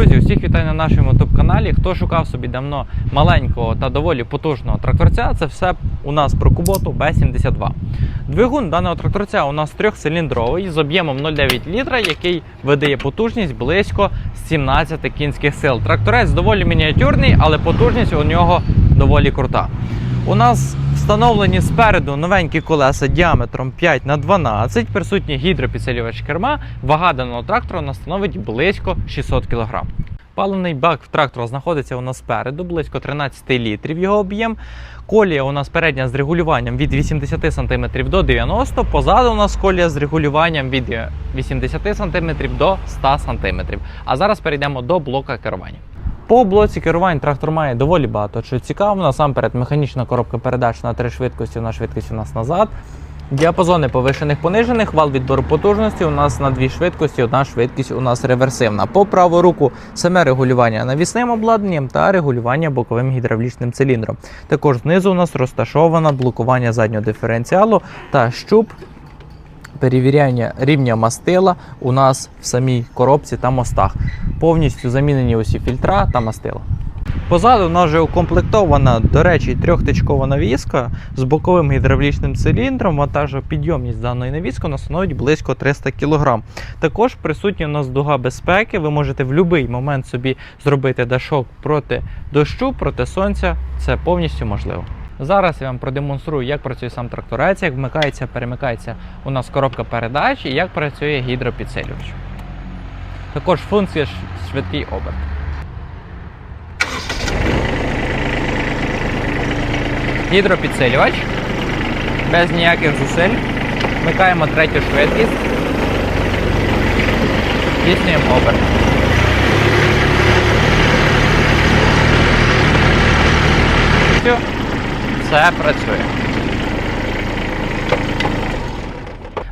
Друзі, усіх вітаю на нашому youtube каналі. Хто шукав собі давно маленького та доволі потужного тракторця, це все у нас про Kubota B72. Двигун даного тракторця у нас трьохциліндровий з об'ємом 0,9 літра, який видає потужність близько 17 кінських сил. Тракторець доволі мініатюрний, але потужність у нього доволі крута. У нас встановлені спереду новенькі колеса діаметром 5 на 12, присутній гідропідсилювач керма. Вага даного трактора у нас становить близько 600 кг. Паливний бак в трактора знаходиться у нас спереду, близько 13 літрів його об'єм. Колія у нас передня з регулюванням від 80 см до 90 Позаду у нас колія з регулюванням від 80 см до 100 см. А зараз перейдемо до блока керування. По блоці керувань трактор має доволі багато чого цікавого. Насамперед, механічна коробка передач на три швидкості, на швидкість у нас назад. Діапазони повишених понижених, вал відбору потужності у нас на дві швидкості, одна швидкість у нас реверсивна. По праву руку саме регулювання навісним обладнанням та регулювання боковим гідравлічним циліндром. Також знизу у нас розташовано блокування заднього диференціалу та щуп перевіряння рівня мастила у нас в самій коробці та мостах. Повністю замінені усі фільтра та мастила. Позаду у нас вже укомплектована, до речі, трьохтичкова навіска з боковим гідравлічним циліндром. Вантажопідйомність даної навіски нас становить близько 300 кг. Також присутня у нас дуга безпеки. Ви можете в будь-який момент собі зробити дашок проти дощу, проти сонця. Це повністю можливо. Зараз я вам продемонструю, як працює сам тракторець, як вмикається, перемикається у нас коробка передач і як працює гідропідсилювач. Також функція швидкий оберт. Гідропідсилювач. Без ніяких зусиль. Вмикаємо третю швидкість. Здійснюємо оберт. Все. Все працює.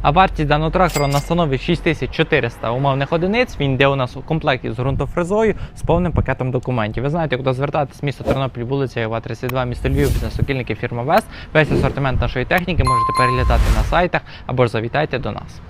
А вартість даного трактора на становить 6400 умовних одиниць. Він йде у нас у комплекті з ґрунтофрезою з повним пакетом документів. Ви знаєте, куди звертатись місто Тернопіль, вулиця Єва 32, місто Львів, бізнес-окільники фірма Вест. Весь асортимент нашої техніки можете переглядати на сайтах або ж завітайте до нас.